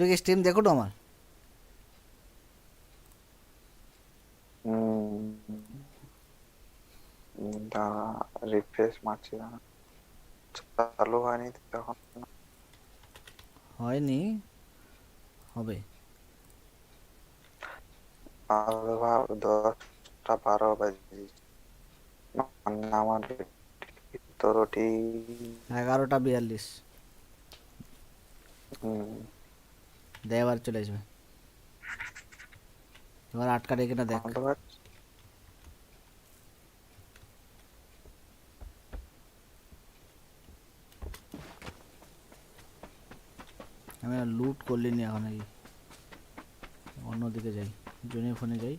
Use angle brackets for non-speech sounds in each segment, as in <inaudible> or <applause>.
তুই কি স্ট্রিম দেখো তো আমার? রিফ্রেশ মারছি চালু হয়নি তখন হয়নি? হবে। দশটা বারো বাজে। আমার এগারোটা বিয়াল্লিশ। হুম, দে এবার চলে আসবে এবার আটকা রেখে না দেখ শুনতে পাচ্ছিস? আমি লুট করলি নি এখন নাকি অন্যদিকে যাই জনের ফোনে যাই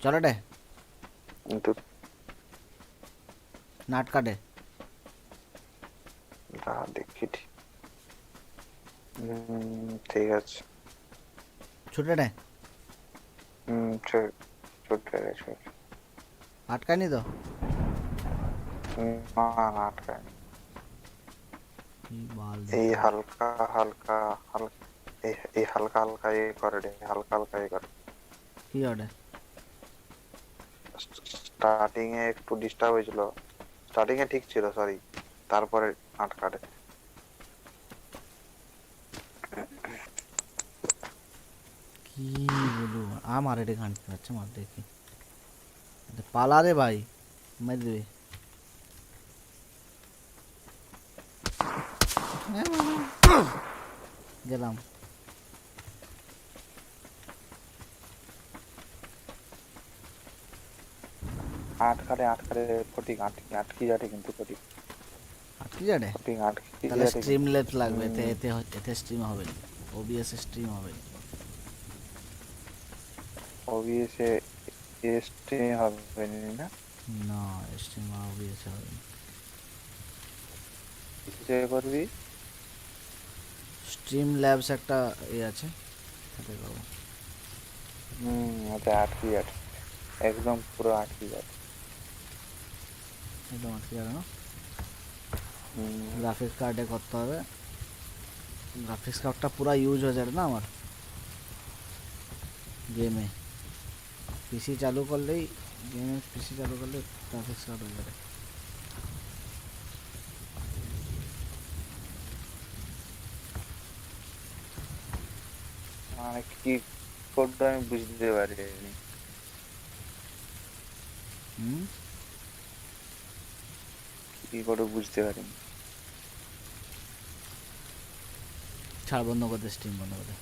চলো রে কিন্তু নাট দাঁড়া দেখি ঠিক। আছে। হুম আটকায়নি তো? না না আটকায়নি। এই হালকা হালকা হালকা এই হালকা হালকা এ করে রে হালকা হালকা এ করে। কি স্টার্টিং এ একটু ডিস্টার্ব হয়েছিল। স্টার্টিং এ ঠিক ছিল সরি তারপরে আটকাটে কি বলব? আমার এটা ঘাঁটতে যাচ্ছে মার দেখি। পালা রে ভাই মেরে দেবে। গেলাম। আটকাটে আটকাটে ফটিক আটকি আটকি যাটে কিন্তু ফটিক। আটকি তাহলে স্ট্রিম লেট লাগবে এতে এতে এতে স্ট্রিম হবে ওবিএস স্ট্রিম হবে ওবিএসে এসটি হবে না না? স্ট্রিম ওবিএস হবে না। যে করবি? স্ট্রিম ল্যাবস একটা এ আছে তাতে করব হুম ওটা আটকি যাটে একদম পুরো আটকি যাবে একদম আটকে যাবে না? গ্রাফিক্স কার্ডে করতে হবে। গ্রাফিক্স কার্ডটা পুরো ইউজ হয়ে যাবে না আমার? গেমে পিসি চালু করলেই গেমে পিসি চালু করলে গ্রাফিক্স কার্ড হয়ে যাবে। মানে কি করবে আমি বুঝতে পারিনি। হুম? কি করে বুঝতে পারিনি ছাড় বন্ধ করতে স্ট্রিম বন্ধ করতে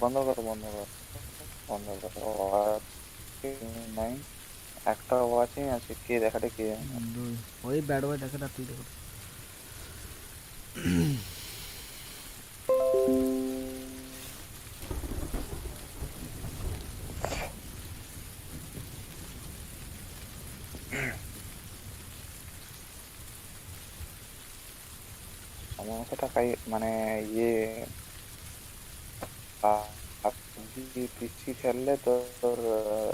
বন্ধ করো বন্ধ করো বন্ধ করো। নাই। একটা ওয়াচিং আছে কে দেখাটা কে ওই ব্যাড বয় দেখে না তুই দেখো। <clears throat> সমস্যাটা কাই মানে ইয়ে পিসি খেললে তোর